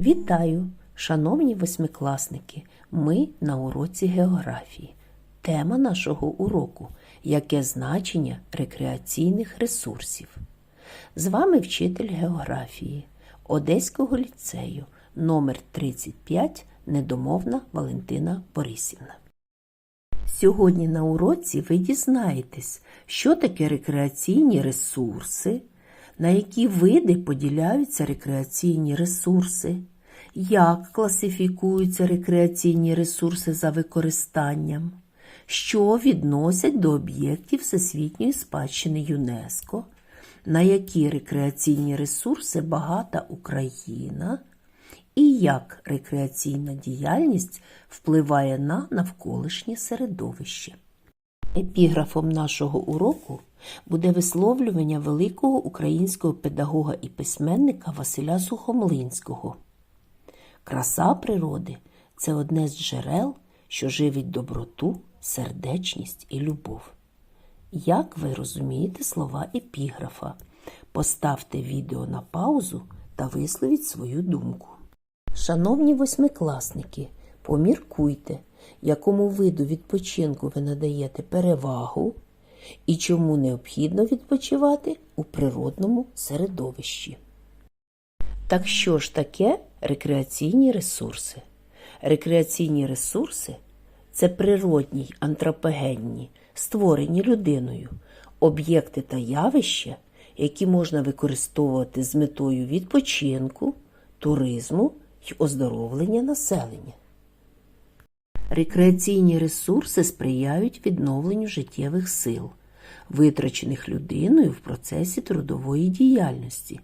Вітаю, шановні восьмикласники! Ми на уроці географії. Тема нашого уроку яке значення рекреаційних ресурсів. З вами вчитель географії Одеського ліцею номер 35 недомовна Валентина Борисівна. Сьогодні на уроці ви дізнаєтесь, що таке рекреаційні ресурси, на які види поділяються рекреаційні ресурси, як класифікуються рекреаційні ресурси за використанням, що відносять до об'єктів Всесвітньої спадщини ЮНЕСКО, на які рекреаційні ресурси багата Україна, і як рекреаційна діяльність впливає на навколишнє середовище. Епіграфом нашого уроку буде висловлювання великого українського педагога і письменника Василя Сухомлинського. Краса природи це одне з джерел, що живить доброту, сердечність і любов. Як ви розумієте слова епіграфа? Поставте відео на паузу та висловіть свою думку. Шановні восьмикласники, поміркуйте, якому виду відпочинку ви надаєте перевагу і чому необхідно відпочивати у природному середовищі. Так що ж таке рекреаційні ресурси? Рекреаційні ресурси це природні антропогенні, створені людиною, об'єкти та явища, які можна використовувати з метою відпочинку, туризму й оздоровлення населення. Рекреаційні ресурси сприяють відновленню життєвих сил, витрачених людиною в процесі трудової діяльності,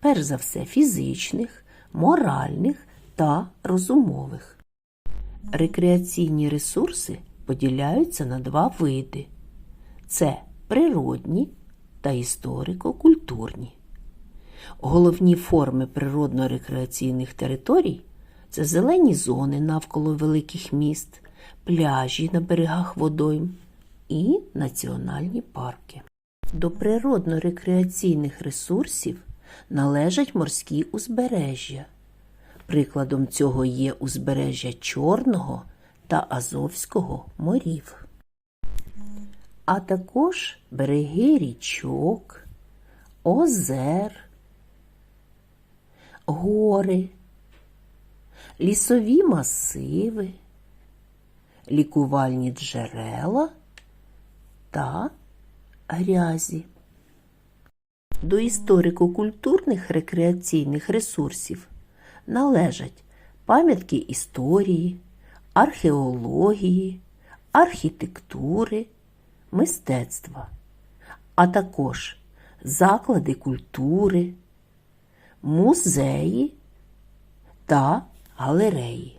перш за все фізичних, моральних та розумових. Рекреаційні ресурси поділяються на два види: це природні та історико-культурні. Головні форми природно-рекреаційних територій це зелені зони навколо великих міст, пляжі на берегах водойм і національні парки. До природно-рекреаційних ресурсів належать морські узбережжя. Прикладом цього є узбережжя Чорного та Азовського морів, а також береги річок, озер, гори, лісові масиви, лікувальні джерела та грязі. До історико-культурних рекреаційних ресурсів належать пам'ятки історії, археології, архітектури, мистецтва, а також заклади культури, музеї та галереї.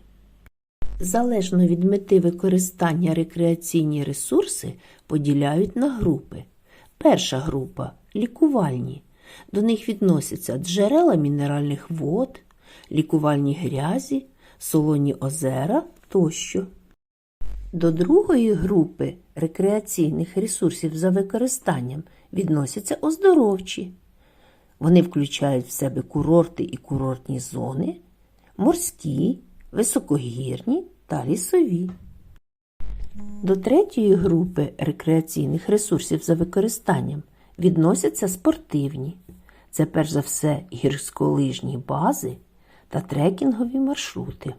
Залежно від мети використання рекреаційні ресурси поділяють на групи. Перша група лікувальні. До них відносяться джерела мінеральних вод, лікувальні грязі, солоні озера тощо. До другої групи рекреаційних ресурсів за використанням відносяться оздоровчі. Вони включають в себе курорти і курортні зони, морські, високогірні та лісові. До третьої групи рекреаційних ресурсів за використанням відносяться спортивні. Це перш за все гірськолижні бази та трекінгові маршрути.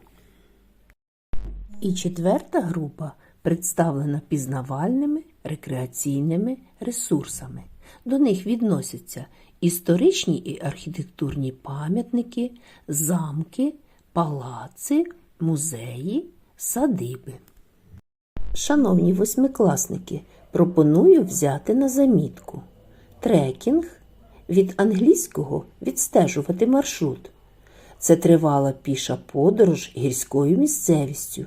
І четверта група представлена пізнавальними рекреаційними ресурсами. До них відносяться історичні і архітектурні пам'ятники, замки, палаци, музеї, садиби. Шановні восьмикласники, пропоную взяти на замітку трекінг від англійського відстежувати маршрут. Це тривала піша подорож гірською місцевістю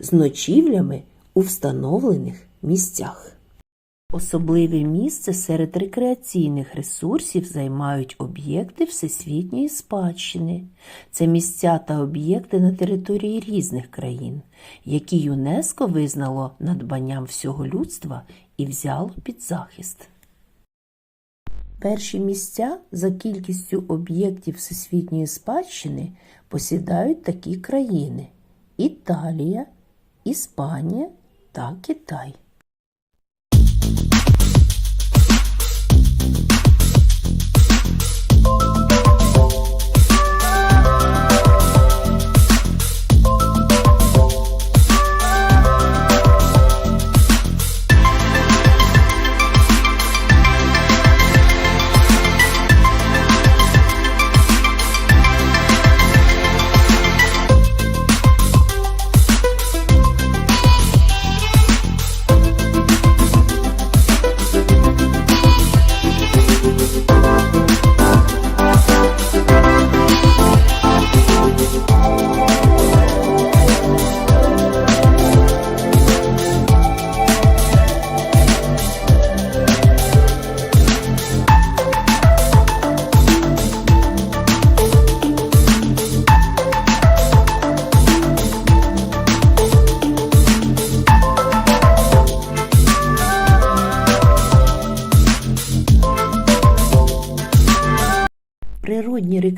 з ночівлями у встановлених місцях. Особливе місце серед рекреаційних ресурсів займають об'єкти всесвітньої спадщини. Це місця та об'єкти на території різних країн, які ЮНЕСКО визнало надбанням всього людства і взяло під захист. Перші місця за кількістю об'єктів всесвітньої спадщини посідають такі країни Італія, Іспанія та Китай.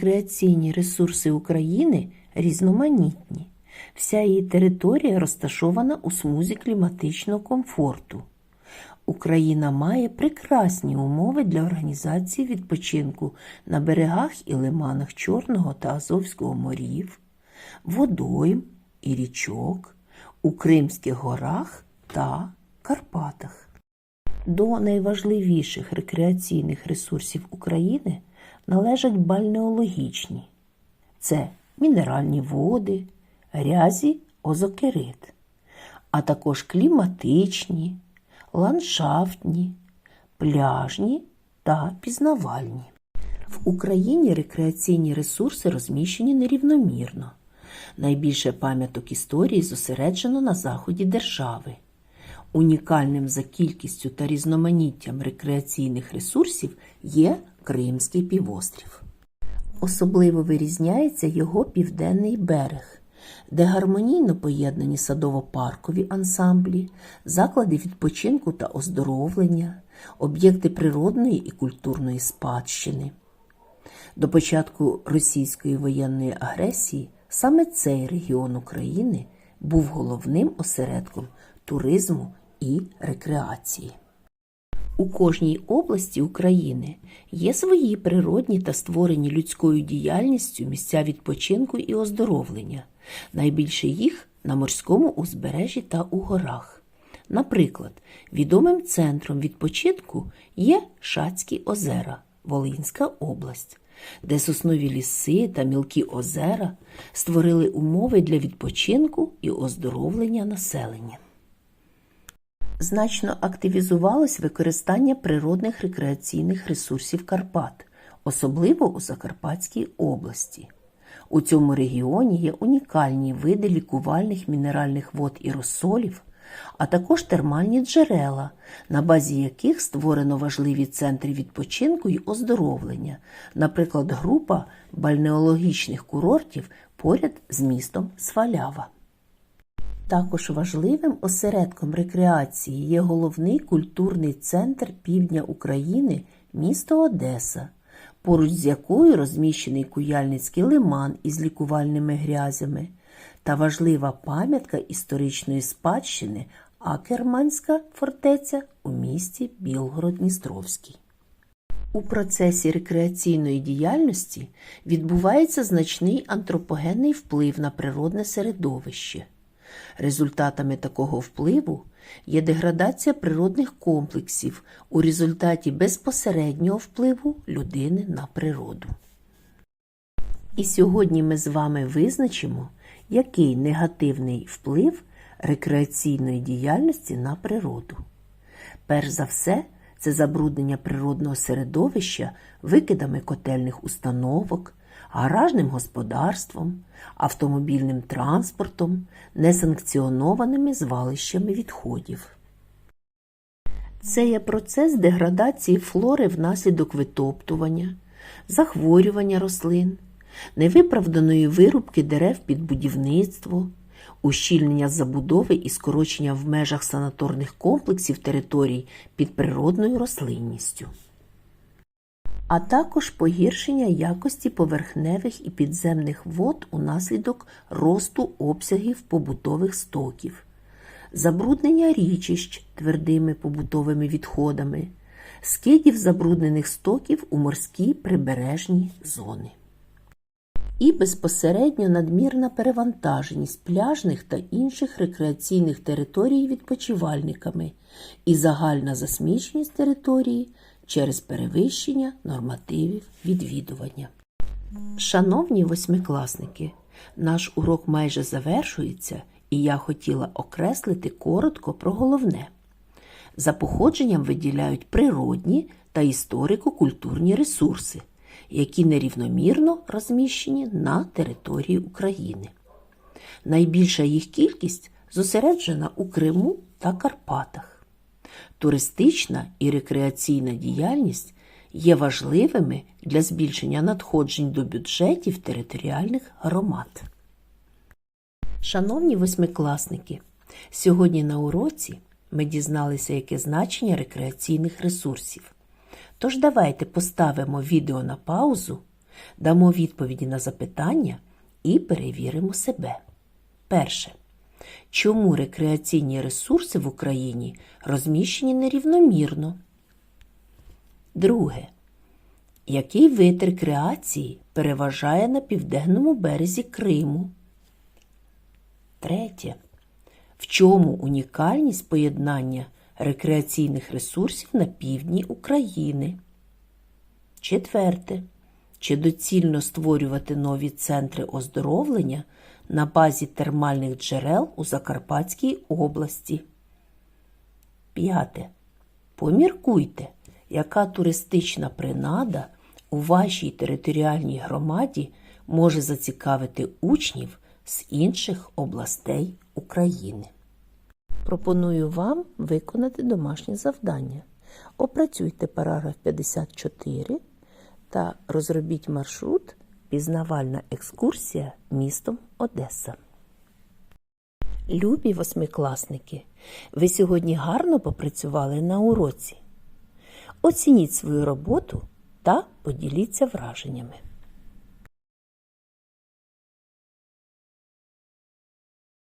Рекреаційні ресурси України різноманітні. Вся її територія розташована у смузі кліматичного комфорту. Україна має прекрасні умови для організації відпочинку на берегах і лиманах Чорного та Азовського морів, водойм і річок, у Кримських горах та Карпатах. До найважливіших рекреаційних ресурсів України належать бальнеологічні. Це мінеральні води, грязі, озокерит, а також кліматичні, ландшафтні, пляжні та пізнавальні. В Україні рекреаційні ресурси розміщені нерівномірно. Найбільше пам'яток історії зосереджено на заході держави. Унікальним за кількістю та різноманіттям рекреаційних ресурсів є Кримський півострів. Особливо вирізняється його південний берег, де гармонійно поєднані садово-паркові ансамблі, заклади відпочинку та оздоровлення, об'єкти природної і культурної спадщини. До початку російської воєнної агресії саме цей регіон України був головним осередком туризму і рекреації. У кожній області України є свої природні та створені людською діяльністю місця відпочинку і оздоровлення. Найбільше їх на морському узбережжі та у горах. Наприклад, відомим центром відпочинку є Шацькі озера, Волинська область, де соснові ліси та мілкі озера створили умови для відпочинку і оздоровлення населення. Значно активізувалось використання природних рекреаційних ресурсів Карпат, особливо у Закарпатській області. У цьому регіоні є унікальні види лікувальних мінеральних вод і розсолів, а також термальні джерела, на базі яких створено важливі центри відпочинку і оздоровлення, наприклад, група бальнеологічних курортів поряд з містом Свалява. Також важливим осередком рекреації є головний культурний центр півдня України місто Одеса, поруч з якою розміщений Куяльницький лиман із лікувальними грязями та важлива пам'ятка історичної спадщини Акерманська фортеця у місті Білгород-Дністровський. У процесі рекреаційної діяльності відбувається значний антропогенний вплив на природне середовище. Результатами такого впливу є деградація природних комплексів у результаті безпосереднього впливу людини на природу. І сьогодні ми з вами визначимо, який негативний вплив рекреаційної діяльності на природу. Перш за все, це забруднення природного середовища викидами котельних установок, гаражним господарством, автомобільним транспортом, несанкціонованими звалищами відходів. Це є процес деградації флори внаслідок витоптування, захворювання рослин, невиправданої вирубки дерев під будівництво, ущільнення забудови і скорочення в межах санаторних комплексів територій під природною рослинністю. А також погіршення якості поверхневих і підземних вод унаслідок росту обсягів побутових стоків, забруднення річищ твердими побутовими відходами, скидів забруднених стоків у морські прибережні зони. І безпосередньо надмірна перевантаженість пляжних та інших рекреаційних територій відпочивальниками і загальна засміченість території через перевищення нормативів відвідування. Шановні восьмикласники, наш урок майже завершується, і я хотіла окреслити коротко про головне. За походженням виділяють природні та історико-культурні ресурси, які нерівномірно розміщені на території України. Найбільша їх кількість зосереджена у Криму та Карпатах. Туристична і рекреаційна діяльність є важливими для збільшення надходжень до бюджетів територіальних громад. Шановні восьмикласники, сьогодні на уроці ми дізналися, яке значення рекреаційних ресурсів. Тож давайте поставимо відео на паузу, дамо відповіді на запитання і перевіримо себе. Перше. Чому рекреаційні ресурси в Україні розміщені нерівномірно? Друге. Який вид рекреації переважає на південному березі Криму? Третє. В чому унікальність поєднання рекреаційних ресурсів на півдні України? Четверте. Чи доцільно створювати нові центри оздоровлення на базі термальних джерел у Закарпатській області? П'яте. Поміркуйте, яка туристична принада у вашій територіальній громаді може зацікавити учнів з інших областей України. Пропоную вам виконати домашнє завдання. Опрацюйте параграф 54 та розробіть маршрут Пізнавальна екскурсія містом Одеса. Любі восьмикласники, ви сьогодні гарно попрацювали на уроці. Оцініть свою роботу та поділіться враженнями.